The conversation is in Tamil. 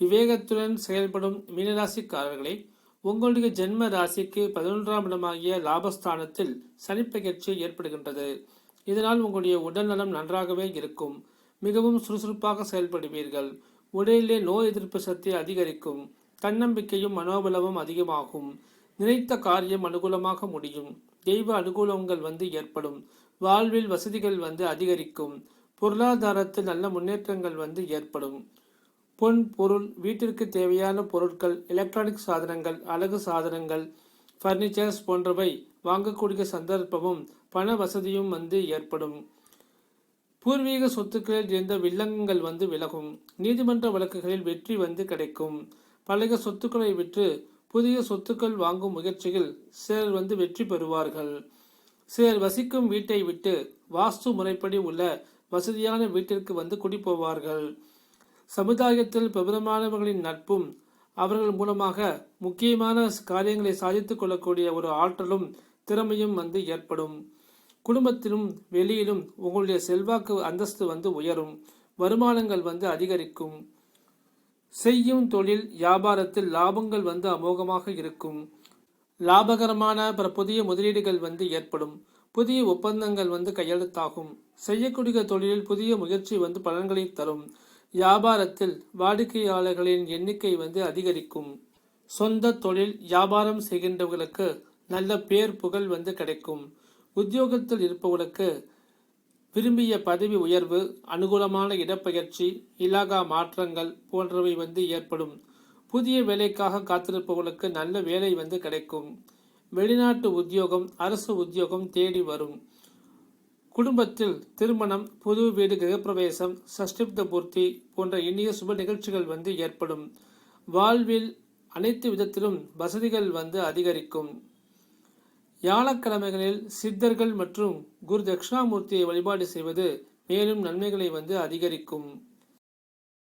விவேகத்துடன் செயல்படும் மீனராசிக்காரர்களை உங்களுடைய ஜென்ம ராசிக்கு பதினொன்றாம் இடமாகிய லாபஸ்தானத்தில் சனிப்பெயர்ச்சி ஏற்படுகின்றது. இதனால் உங்களுடைய உடல்நலம் நன்றாகவே இருக்கும். மிகவும் சுறுசுறுப்பாக செயல்படுவீர்கள். உடலிலே நோய் எதிர்ப்பு சக்தி அதிகரிக்கும். தன்னம்பிக்கையும் மனோபலமும் அதிகமாகும். நினைத்த காரியம் அனுகூலமாக முடியும். தெய்வ அனுகூலங்கள் வந்து ஏற்படும். வாழ்வில் வசதிகள் வந்து அதிகரிக்கும். பொருளாதாரத்தில் நல்ல முன்னேற்றங்கள் வந்து ஏற்படும். பொன் பொருள் வீட்டிற்கு தேவையான பொருட்கள் எலக்ட்ரானிக் சாதனங்கள் அழகு சாதனங்கள் ஃபர்னிச்சர்ஸ் போன்றவை வாங்கக்கூடிய சந்தர்ப்பமும் பண வசதியும் வந்து ஏற்படும். பூர்வீக சொத்துக்களில் இருந்த வில்லங்கங்கள் வந்து விலகும். நீதிமன்ற வழக்குகளில் வெற்றி வந்து கிடைக்கும். பழைய சொத்துக்களை விற்று புதிய சொத்துக்கள் வாங்கும் முயற்சியில் சிலர் வந்து வெற்றி பெறுவார்கள். சிலர் வசிக்கும் வீட்டை விட்டு வாஸ்து முறைப்படி உள்ள வசதியான வீட்டிற்கு வந்து குடிபோவார்கள். சமுதாயத்தில் பிரபலமானவர்களின் நட்பும் அவர்கள் மூலமாக முக்கியமான காரியங்களை சாதித்துக் கொள்ளக்கூடிய ஒரு ஆற்றலும் திறமையும் வந்து ஏற்படும். குடும்பத்திலும் வெளியிலும் உங்களுடைய செல்வாக்கு அந்தஸ்து வந்து உயரும். வருமானங்கள் வந்து அதிகரிக்கும். செய்யும் தொழில் வியாபாரத்தில் லாபங்கள் வந்து அமோகமாக இருக்கும். லாபகரமான பிற புதிய முதலீடுகள் வந்து ஏற்படும். புதிய ஒப்பந்தங்கள் வந்து கையெழுத்தாகும். செய்யக்கூடிய தொழிலில் புதிய முயற்சி வந்து பலன்களை தரும். வியாபாரத்தில் வாடிக்கையாளர்களின் எண்ணிக்கை வந்து அதிகரிக்கும். சொந்த தொழில் வியாபாரம் செய்கின்றவர்களுக்கு நல்ல பேர் புகழ் வந்து கிடைக்கும். உத்தியோகத்தில் இருப்பவர்களுக்கு விரும்பிய பதவி உயர்வு அனுகூலமான இடப்பெயர்ச்சி இலாகா மாற்றங்கள் போன்றவை வந்து ஏற்படும். புதிய வேலைக்காக காத்திருப்பவர்களுக்கு நல்ல வேலை வந்து கிடைக்கும். வெளிநாட்டு உத்தியோகம் அரசு உத்தியோகம் தேடி வரும். குடும்பத்தில் திருமணம் புது வீடு கிரகப்பிரவேசம் சஷ்டிப்த பூர்த்தி போன்ற இனிய சுப நிகழ்ச்சிகள் வந்து ஏற்படும். வாழ்வில் அனைத்து விதத்திலும் வசதிகள் வந்து அதிகரிக்கும். வியாழக்கிழமைகளில் சித்தர்கள் மற்றும் குரு தட்சிணாமூர்த்தியை வழிபாடு செய்வது மேலும் நன்மைகளை வந்து அதிகரிக்கும்.